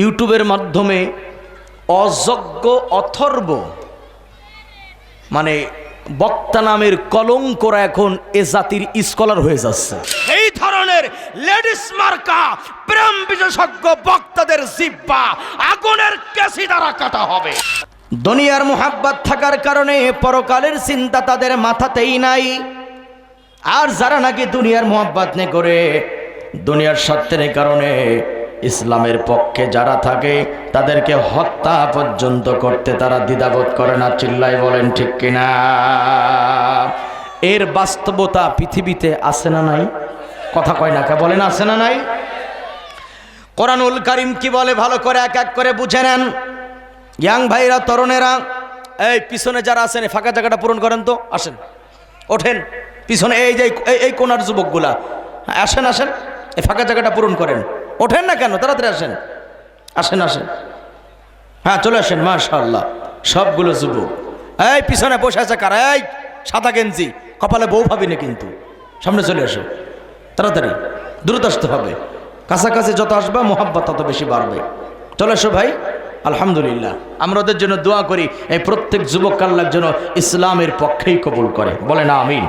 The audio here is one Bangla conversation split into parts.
ইউটিউবের মাধ্যমে অযোগ্য অথর্ব মানে বক্তা নামের কলঙ্করা এখন এ জাতির স্কলার হয়ে যাচ্ছে। এই ধরনের লেডিস মার্কা প্রেম বিশেষজ্ঞ বক্তাদের জিব্বা আগুনের কেসি দ্বারা কাটা হবে। দুনিয়ার মোহাব্বত থাকার কারণে পরকালের চিন্তা তাদের মাথাতেই নাই। আর যারা নাকি দুনিয়ার মোহাব্বত নে করে দুনিয়ার সত্যের কারণে ইসলামের পক্ষে যারা থাকে, তাদেরকে হত্যা পর্যন্ত করতে তারা দ্বিধাবোধ করে না। চিল্লাই বলেন, ঠিক কিনা? এর বাস্তবতা পৃথিবীতে আছে না নাই? কথা কয় না কে? বলেন, আছে না নাই? কোরআনুল করিম কি বলে? ভালো করে এক এক করে বুঝে নেন। ইয়াং ভাইরা, তরুণেরা, এই পিছনে যারা এই ফাঁকা জায়গাটা পূরণ করেন তো। আসেন, ওঠেন। পিছনে এই যে এই- কোনার যুবকগুলা, আসেন আসেন। এই ফাঁকা জায়গাটা পূরণ করেন। ওঠেন না কেন? তাড়াতাড়ি আসেন। আসেন আসেন। হ্যাঁ চলে আসেন মাশাল্লাহ সবগুলো যুবক। এই, পিছনে বসে আছে কারা? এই, সাদা গেঞ্জি। কপালে বউ পাবি না কিন্তু। সামনে চলে আসো। তাড়াতাড়ি। দ্রুত আসতে হবে। কাছাকাছি যত আসবে, মোহাব্বত তত বেশি বাড়বে। চলে এসো ভাই। আলহামদুলিল্লাহ। আমরা ওদের জন্য দোয়া করি। এই প্রত্যেক যুবক কাল্লার জন্য ইসলামের পক্ষেই কবুল করে। বলে না আমিন।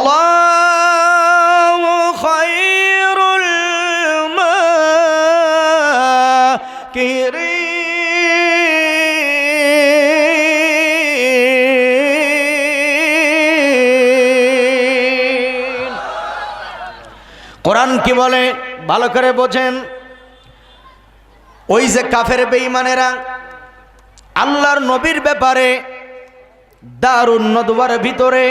কি বলে ভালো করে বোঝেন ওই যে কাফের বেঈমানেরা আল্লাহর নবীর ব্যাপারে দারুণ নদুয়ার ভিতরে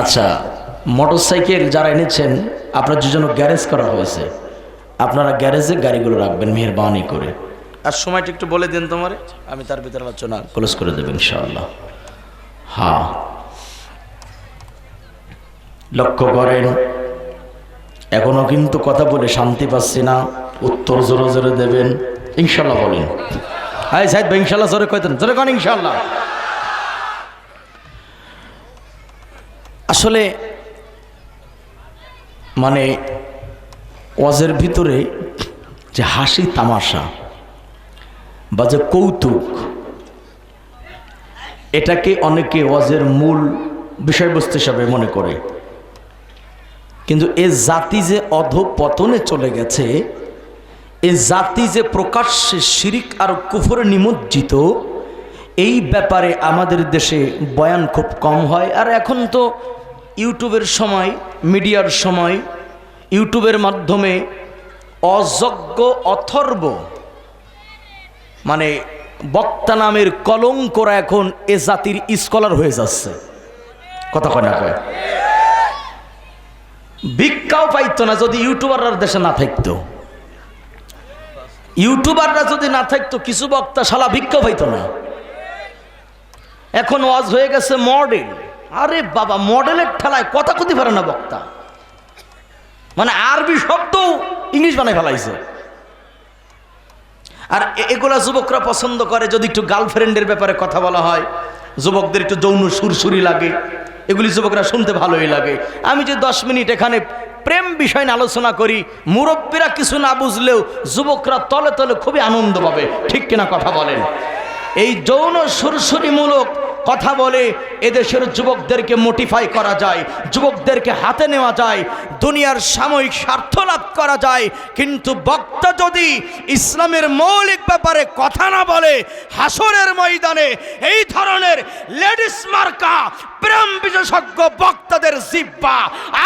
আচ্ছা মোটরসাইকেল যারা এনেছেন আপনার জন্য গ্যারেজ করা হয়েছে। আপনারা গ্যারেজে গাড়িগুলো রাখবেন মেহরবানি করে। আর সময়টা একটু বলে দিন তোমারে। আমি তার ভিতরে আলোচনা ক্লোজ করে দেবো ইনশাআল্লাহ। হ্যাঁ লক্ষ্য করেন, এখনও কিন্তু কথা বলে শান্তি পাচ্ছি না, উত্তর জোরে জোরে দেবেন ইনশাল্লাহ বলেন। হাই সাহেব ইনশাল্লাহ জোরে কয়তেন জোরে কন ইনশাল্লাহ আসলে মানে ওয়াজের ভিতরে যে হাসি তামাশা বা যে কৌতুক, এটাকে অনেকে ওয়াজের মূল বিষয়বস্তু হিসাবে মনে করে। কিন্তু এ জাতি যে অধপতনে চলে গেছে, এ জাতি যে প্রকাশ্যে শিরিক আর কুফরে নিমজ্জিত, এই ব্যাপারে আমাদের দেশে বয়ান খুব কম হয়। আর এখন তো ইউটিউবের সময়, মিডিয়ার সময়, ইউটিউবের মাধ্যমে অযোগ্য, অথর্ব মানে বক্তা নামের কলঙ্করা এখন এ জাতির স্কলার হয়ে যাচ্ছে। কথা কয় না কয়? ভিক্ষাও পাইতো না যদি ইউটিউবাররা দেশে না থাকতো। ইউটিউবাররা যদি না থাকতো, কিছু বক্তা শালা ভিক্ষা পাইতো না। এখন ওয়াজ হয়ে গেছে মডেল আরে বাবা মডেলের ঠেলায় কথা কতি পারে না বক্তা। মানে আরবি শব্দ ইংলিশ বানাই ফেলাইছে। আর এগুলা যুবকরা পছন্দ করে যদি একটু গার্লফ্রেন্ডের ব্যাপারে কথা বলা হয়। যুবকদের একটু যৌন সুরসুরি লাগে। এগুলি যুবকরা শুনতে ভালোই লাগে। আমি যে দশ মিনিট এখানে প্রেম বিষয় নিয়ে আলোচনা করি, মুরব্বীরা কিছু না বুঝলেও যুবকরা তলে তলে খুবই আনন্দ পাবে। ঠিক কিনা কথা বলেন? এই যৌন সুরসুরিমূলক কথা বলে এদেশের যুবকদেরকে মোটিফাই করা যায়, যুবকদেরকে হাতে নেওয়া যায়, দুনিয়ার সাময়িক স্বার্থ লাভ করা যায়। কিন্তু বক্তা যদি ইসলামের মৌলিক ব্যাপারে কথা না বলে, হাসরের ময়দানে এই ধরনের লেডিস মার্কা, প্রেম বিশেষজ্ঞ বক্তাদের জিব্বা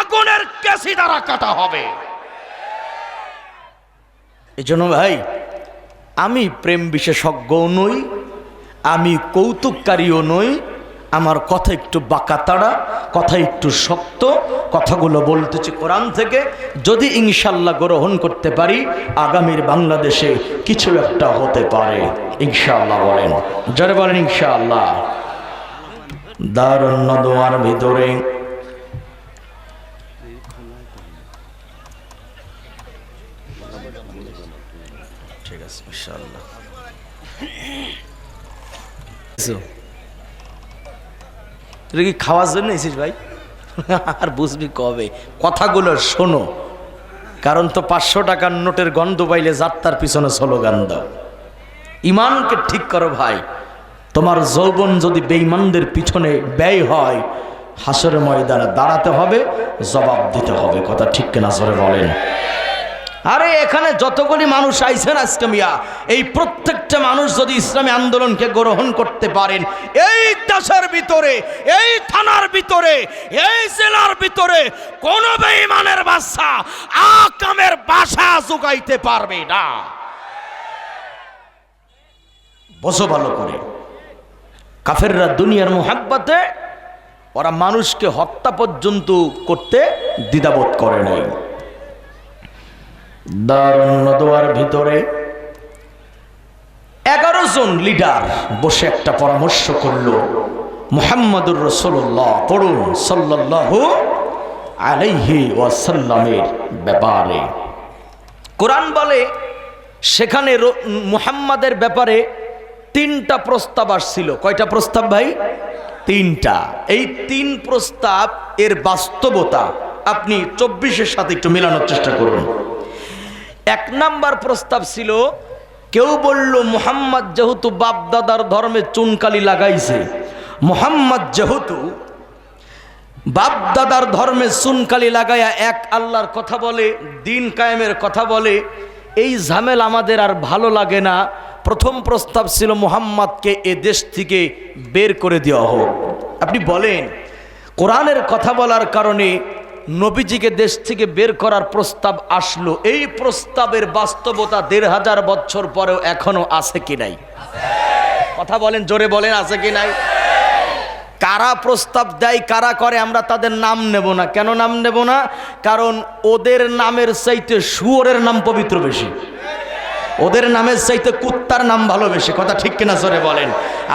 আগুনের কেসি দ্বারা কাটা হবে। এই জন্য ভাই, আমি প্রেম বিশেষজ্ঞও নই আমি কৌতুককারীও নই, আমার কথা একটু বাঁকাতাড়া, কথা একটু শক্ত, কথাগুলো বলতেছি কোরআন থেকে। যদি ইনশাল্লাহ গ্রহণ করতে পারি, আগামীর বাংলাদেশে কিছু একটা হতে পারে, ইনশাল্লাহ বলেন। যারা বলেন ইনশাআল্লাহ দারুণ নদোয়ার ভিতরে ঠিক আছে ইনশাআল্লাহ তুই কি খাওয়ার জন্য এসিস ভাই? আর বুঝবি কবে? কথাগুলো শোনো। কারণ তো পাঁচশো টাকার নোটের গন্ধ পাইলে যাত্রার পিছনে স্লোগান দাও। ইমানকে ঠিক করো ভাই। তোমার যৌবন যদি বেঈমানদের পিছনে ব্যয় হয়, হাসরের ময়দানে দাঁড়াতে হবে, জবাব দিতে হবে। কথা ঠিক কিনা জোরে বলেন। আরে, এখানে যতগুলি মানুষ আইছেন আজকে মিয়া, এই প্রত্যেকটা মানুষ যদি ইসলামী আন্দোলনকে গ্রহণ করতে পারেন, এই দেশের ভিতরে, এই থানার ভিতরে, এই জেলার ভিতরে কোন বেঈমানের বাচ্চা আকামের বাসা জোগাইতে পারবে না। বসো ভালো করে। কাফেররা দুনিয়ার মোহাব্বতে, ওরা মানুষকে হত্যা পর্যন্ত করতে দ্বিধাবোধ করে নাই। দারুণ দোয়ার ভিতরে এগারো জন লিডার বসে একটা পরামর্শ করল, মোহাম্মদুর রসুল্লাহ পড়ুন সাল্লাহ আলাইহি ওয়াসাল্লামের ব্যাপারে। কোরআন বলে, সেখানে মুহাম্মাদের ব্যাপারে তিনটা প্রস্তাব আসছিল। কয়টা প্রস্তাব ভাই? তিনটা। এই তিন প্রস্তাব এর বাস্তবতা আপনি চব্বিশের সাথে একটু মেলানোর চেষ্টা করুন। এক নাম্বার প্রস্তাব ছিল, কেউ বলল, মুহাম্মদ যেহেতু বাপদাদার ধর্মে চুনকালি লাগাইছে, মুহাম্মদ যেহেতু বাপদাদার ধর্মে চুনকালি লাগাইয়া এক আল্লাহর কথা বলে, দিন কায়েমের কথা বলে, এই ঝামেল আমাদের আর ভালো লাগে না। প্রথম প্রস্তাব ছিল, মুহাম্মদকে এ দেশ থেকে বের করে দেওয়া হোক। আপনি বলেন, কোরআনের কথা বলার কারণে নবীজিকে দেশ থেকে বের করার প্রস্তাব আসলো। এই প্রস্তাবের বাস্তবতা দেড় হাজার বছর পরেও এখনও আছে কি নাই? কথা বলেন, জোরে বলেন, আছে কি নাই? কারা প্রস্তাব দেয়, কারা করে, আমরা তাদের নাম নেব না। কেন নাম নেব না? কারণ ওদের নামের চাইতে শুয়োরের নাম পবিত্র বেশি। ওদের নামের চাইতে কুত্তার নাম ভালোবেসে, কথা ঠিক কিনা জোরে বলেন।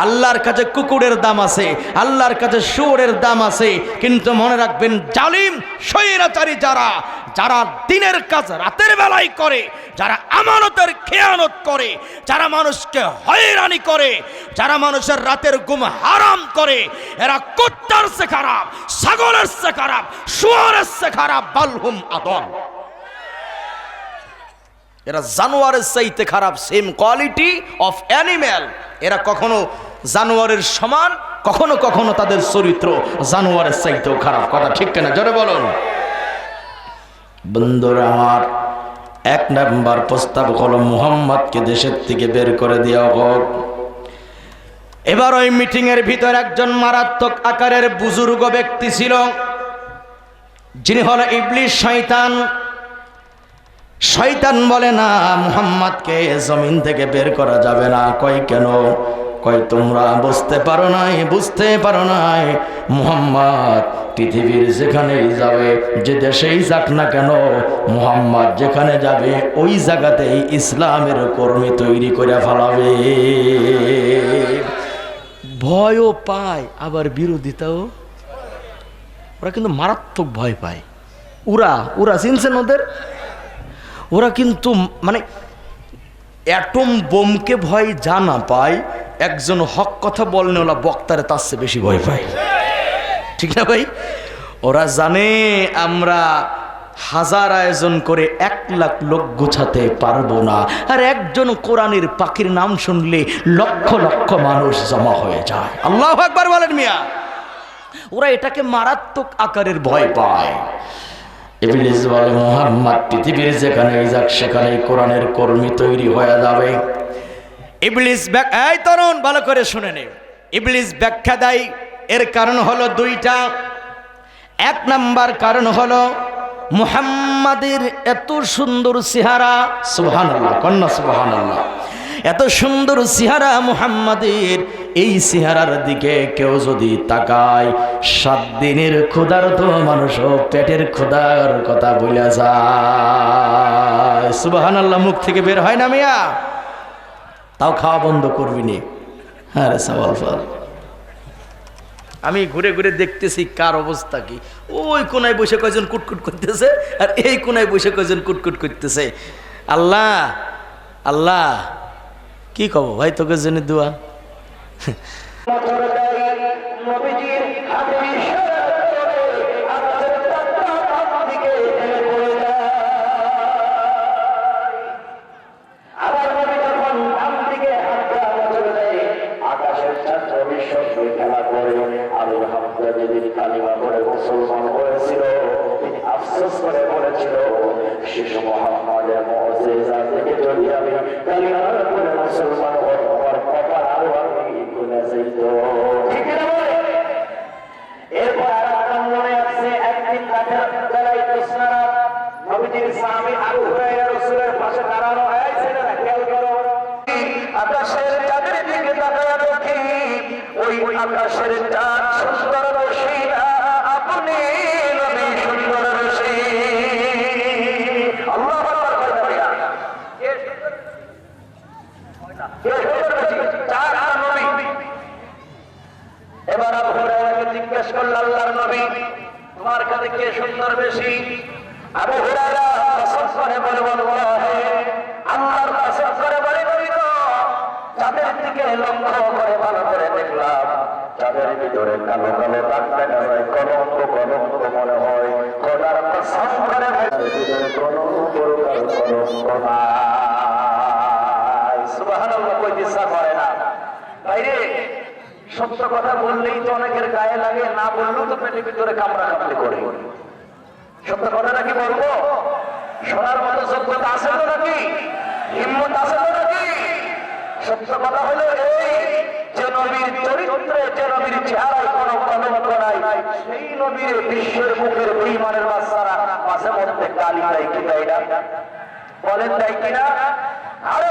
আল্লাহর কাছে কুকুরের দাম আছে, আল্লাহর কাছে শুয়োরের দাম আছে, কিন্তু মনে রাখবেন জালিম, স্বৈরাচারী যারা যারা দিনের কাজ রাতের বেলায় করে, যারা আমানতের খেয়ানত করে, যারা মানুষকে হয়রানি করে, যারা মানুষের রাতের ঘুম হারাম করে, এরা কুত্তার সে খারাপ, ছাগলের সে খারাপ, শুয়োরের সে খারাপ, বালহুম আদম। এরা জানোয়ারের চাইতে খারাপ সেম কোয়ালিটি অফ অ্যানিম্যাল এরা কখনো জানোয়ারের সমান, কখনো কখনো তাদের চরিত্র জানোয়ারের চাইতেও খারাপ। কথা ঠিক কেনা? জোরে বলুন। বন্ধুরা আমার, এক নাম্বার প্রস্তাব হলো মুহাম্মদকে দেশের থেকে বের করে দেওয়া হোক। এবার ওই মিটিং এর ভিতর একজন মারাত্মক আকারের বুজুর্গ ব্যক্তি ছিল, যিনি হলো ইবলিশ শয়তান। শয়তান বলে না, মুহাম্মদকে জমিন থেকে বের করা যাবে না। কই কেন? কই তোমরা বুঝতে পারো নাই, বুঝতে পারো নাই। মুহাম্মদ পৃথিবীর যেখানেই যাবে, যে দেশেই যাক না কেন, মুহাম্মদ যেখানে যাবে, ওই জায়গাতেই ইসলামের কর্মী তৈরি করে ফেলাবে। ভয়ও পায়, আবার বিরোধিতাও। ওরা কিন্তু মারাত্মক ভয় পায়। উরা উরা চিনছেন ওদের? ওরা কিন্তু মানে অ্যাটম বোমকে ভয় যা না পায়, একজন হক কথা বললে ওরা বক্তারে তার চেয়ে বেশি ভয় পায়। ঠিক না ভাই? ওরা জানে আমরা হাজার আয়োজন করে এক লাখ লোক গোছাতে পারব না। আর একজন কোরআনের পাখির নাম শুনলে লক্ষ লক্ষ মানুষ জমা হয়ে যায়। আল্লাহ একবার বলেন মিয়া। ওরা এটাকে মারাত্মক আকারের ভয় পায়। ইবলিস বলে মোহাম্মদ, পৃথিবীর যেখানে যাক সেখানে কোরআনের কর্মী তৈরি হয়ে যাবে। ইবলিস এই তরুণ, ভালো করে শুনে নে। ইবলিস ব্যাখ্যা দেয়, এর কারণ হলো দুইটা। এক নাম্বার কারণ হলো মুহাম্মাদের এত সুন্দর চেহারা। সুবহানাল্লাহ, কন্যা সুবহানাল্লাহ। এত সুন্দর সিহারা মুহাম্মাদের, এই সিহারার দিকে কেউ যদি তাকায়, সাত দিনের ক্ষুধার্ত মানুষও পেটের ক্ষুধার কথা বলে যায়। সুবাহান আল্লাহ মুখ থেকে বের হয় না মিয়া? তাও খাওয়া বন্ধ করবি নি। হ্যাঁ রে সওয়াল আমি ঘুরে ঘুরে দেখতেছি কার অবস্থা কি। ওই কোনায় বসে কয়জন কুটকুট করতেছে, আর এই কোনায় বসে কয়জন কুটকুট করতেছে। আল্লাহ আল্লাহ কি কব? ভাই তোকে জন্য দোয়া। আকাশের চাঁদ সুন্দর রশি না আপনি নবী সুন্দর রশি আল্লাহু এবার আবু জিজ্ঞেস করল, আল্লাহর নবী, তোমার কাছে কে সুন্দর বেশি? আবু সত্য কথা বললেই তো অনেকের গায়ে লাগে, না বললেও তো পেটের ভিতরে কামড়া কামড়ি করে। সত্য কথা নাকি বলব? শোনার মতো যোগ্যতা আছে তো নাকি? হিম্মত আছে তো নাকি? সত্য কথা হলো নবীর চরিত্রে যে নবীর চেহারায় কোনো কলঙ্ক নাই, সেই নবীর বিশ্বের মুখের বেইমানের বাচ্চারা মাঝে মধ্যে কালি দেয় কিনা এটা বলেন দেয় কিনা আরে